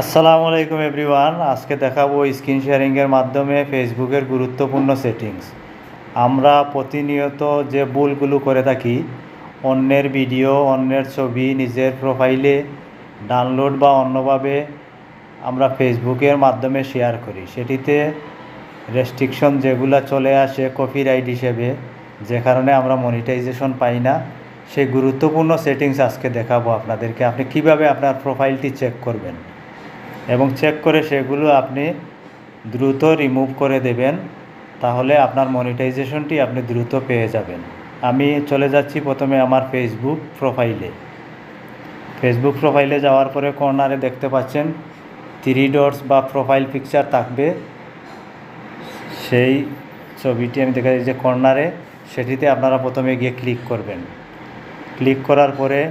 আসসালামু আলাইকুম এভরিওয়ান। আজকে দেখাবো স্ক্রিন শেয়ারিংয়ের মাধ্যমে ফেসবুকের গুরুত্বপূর্ণ সেটিংস আমরা প্রতিনিয়ত যে ভুলগুলো করে থাকি, অন্যের ভিডিও অন্যের ছবি, নিজের প্রোফাইলে ডাউনলোড বা অন্যভাবে আমরা ফেসবুকের মাধ্যমে শেয়ার করি। সেটিতে রেস্ট্রিকশন যেগুলো চলে আসে কপিরাইট হিসেবে, যে কারণে আমরা মনিটাইজেশন পাই না। সেই গুরুত্বপূর্ণ সেটিংস আজকে দেখাবো আপনাদেরকে। আপনি কীভাবে আপনার প্রোফাইলটি চেক করবেন? এবং চেক করে সেগুলো আপনি দ্রুত রিমুভ করে দেবেন, তাহলে আপনার মনিটাইজেশনটি আপনি দ্রুত পেয়ে যাবেন। আমি চলে যাচ্ছি প্রথমে আমার ফেসবুক প্রোফাইলে ফেসবুক প্রোফাইলে যাওয়ার পরে কর্নারে দেখতে পাচ্ছেন থ্রি ডটস বা প্রোফাইল পিকচার থাকবে। সেই ছবিটি আমি দেখা যে কর্নারে সেটিতে আপনারা প্রথমে গিয়ে ক্লিক করবেন। ক্লিক করার পরে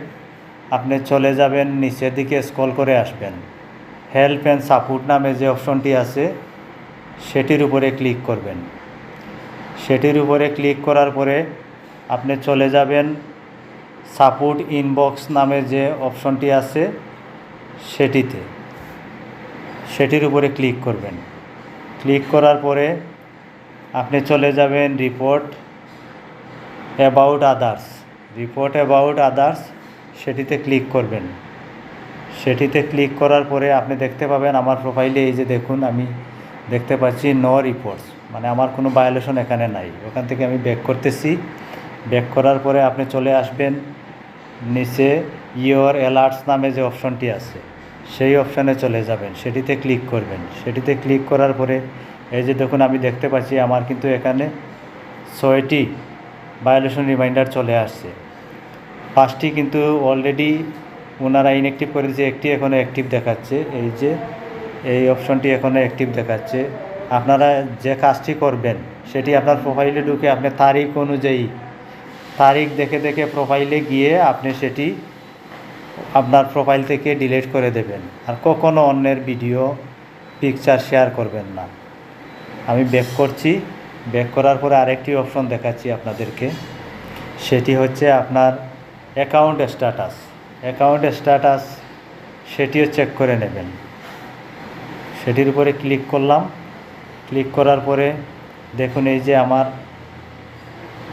আপনি চলে যাবেন, নিচের দিকে স্ক্রল করে আসবেন। হেল্প অ্যান্ড সাপোর্ট নামে যে অপশনটি আছে, সেটির উপরে ক্লিক করবেন। সেটির উপরে ক্লিক করার পরে আপনি চলে যাবেন সাপোর্ট ইনবক্স নামে যে অপশনটি আছে, সেটিতে। সেটির উপরে ক্লিক করবেন। ক্লিক করার পরে আপনি চলে যাবেন report about others report about others সেটিতে ক্লিক করবেন। সেটিতে ক্লিক করার পরে আপনি দেখতে পাবেন আমার প্রোফাইলে এই যে দেখুন, আমি দেখতে পাচ্ছি নো রিপোর্টস মানে আমার কোনো ভায়োলেশন এখানে নাই। ওখান থেকে আমি ব্যাক করতেছি। ব্যাক করার পরে আপনি চলে আসবেন নিচে ইয়োর অ্যালার্টস নামে যে অপশনটি আছে, সেই অপশানে চলে যাবেন। সেটিতে ক্লিক করবেন। সেটিতে ক্লিক করার পরে এই যে দেখুন, আমি দেখতে পাচ্ছি আমার কিন্তু এখানে ছয়টি ভায়োলেশন রিমাইন্ডার চলে আসছে। পাঁচটি কিন্তু অলরেডি ওনারা ইনঅ্যাক্টিভ করে দিয়েছে একটি এখনও অ্যাক্টিভ দেখাচ্ছে। এই যে, এই অপশনটি এখনও অ্যাক্টিভ দেখাচ্ছে। আপনারা যে কাজটি করবেন, সেটি আপনার প্রোফাইলে ঢুকে আপনি তারিখ অনুযায়ী, তারিখ দেখে দেখে প্রোফাইলে গিয়ে আপনি সেটি আপনার প্রোফাইল থেকে ডিলিট করে দেবেন। আর কখনো অন্যের ভিডিও পিকচার শেয়ার করবেন না। আমি ব্যাক করছি। ব্যাক করার পরে আরেকটি অপশন দেখাচ্ছি আপনাদেরকে। সেটি হচ্ছে আপনার অ্যাকাউন্ট স্ট্যাটাস অ্যাকাউন্ট স্ট্যাটাস, সেটিও চেক করে নেবেন। সেটির উপরে ক্লিক করলাম। ক্লিক করার পরে দেখুন এই যে আমার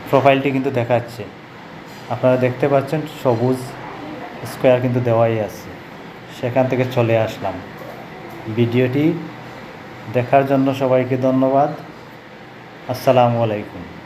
প্রোফাইলটি কিন্তু দেখাচ্ছে। আপনারা দেখতে পাচ্ছেন সবুজ স্কোয়ার কিন্তু দেওয়াই আছে। সেখান থেকে চলে আসলাম। ভিডিওটি দেখার জন্য সবাইকে ধন্যবাদ। আসসালামু আলাইকুম।